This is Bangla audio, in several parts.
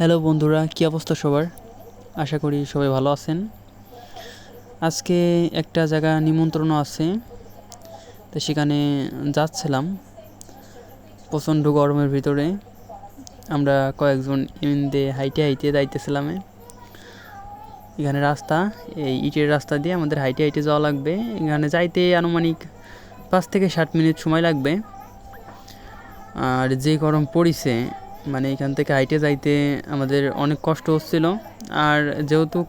হ্যালো বন্ধুরা, কী অবস্থা সবার? আশা করি সবাই ভালো আছেন। আজকে একটা জায়গা নিমন্ত্রণ আছে, তো সেখানে যাচ্ছিলাম। প্রচণ্ড গরমের ভিতরে। আমরা কয়েকজন এমনিতে হাইটে হাইটে যাইতেছিলাম। এখানে রাস্তা, এই ইটের রাস্তা দিয়ে আমাদের হাইটে হাইটে যাওয়া লাগবে। এখানে যাইতে আনুমানিক পাঁচ থেকে ষাট মিনিট সময় লাগবে। আর যে গরম পড়িছে মানে এখান থেকে হাইটে যাইতে আমাদের অনেক কষ্ট হচ্ছিল। আর যেহেতু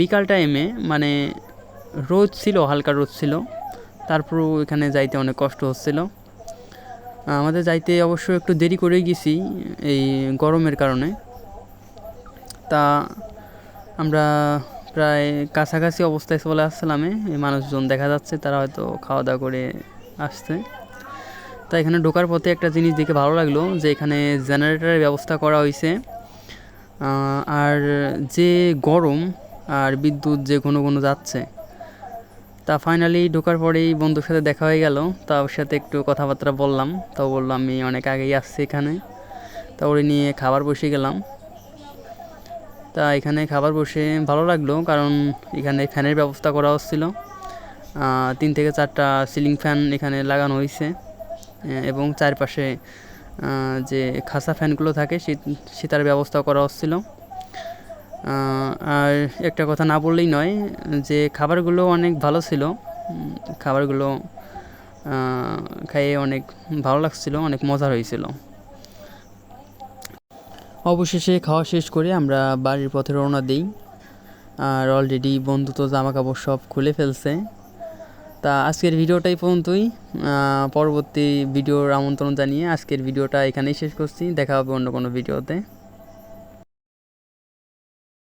বিকাল টাইমে মানে রোদ ছিল, হালকা রোদ ছিল, তারপরেও এখানে যাইতে অনেক কষ্ট হচ্ছিল। আমাদের যাইতে অবশ্য একটু দেরি করেই গেছি এই গরমের কারণে। তা আমরা প্রায় কাছাকাছি অবস্থায় চলে আসছিলাম মানুষজন দেখা যাচ্ছে, তারা হয়তো খাওয়া দাওয়া করে আসছে। তা এখানে ঢোকার পথে একটা জিনিস দেখে ভালো লাগল যে এখানে জেনারেটরের ব্যবস্থা করা হয়েছে। আর যে গরম আর বিদ্যুৎ যে ঘন ঘন যাচ্ছে, তা ফাইনালি ঢোকার পরেই বন্ধুর সাথে দেখা হয়ে গেল। তা ওর সাথে একটু কথাবার্তা বললাম, তাও বলল আমি অনেক আগেই আসছি এখানে। তা ওরে নিয়ে খাবার বসে গেলাম। তা এখানে খাবার বসে ভালো লাগল, কারণ এখানে ফ্যানের ব্যবস্থা করা হচ্ছিল। তিন থেকে চারটা সিলিং ফ্যান এখানে লাগানো হয়েছে। এবং চারপাশে যে খাসা ফ্যানগুলো থাকে সেটার ব্যবস্থা করা হচ্ছিল। আর একটা কথা না বললেই নয়, যে খাবারগুলো অনেক ভালো ছিল। খাবারগুলো খেয়ে অনেক ভালো লাগছিল, অনেক মজা হয়েছিল। অবশেষে খাওয়া শেষ করে আমরা বাড়ির পথে রওনা দিই। আর অলরেডি বন্ধু তো জামা কাপড় সব খুলে ফেলছে। তা আজকের ভিডিওটাই পর্যন্তই। পরবর্তী ভিডিওর আমন্ত্রণ জানিয়ে আজকের ভিডিওটা এখানেই শেষ করছি। দেখা হবে অন্য কোনো ভিডিওতে।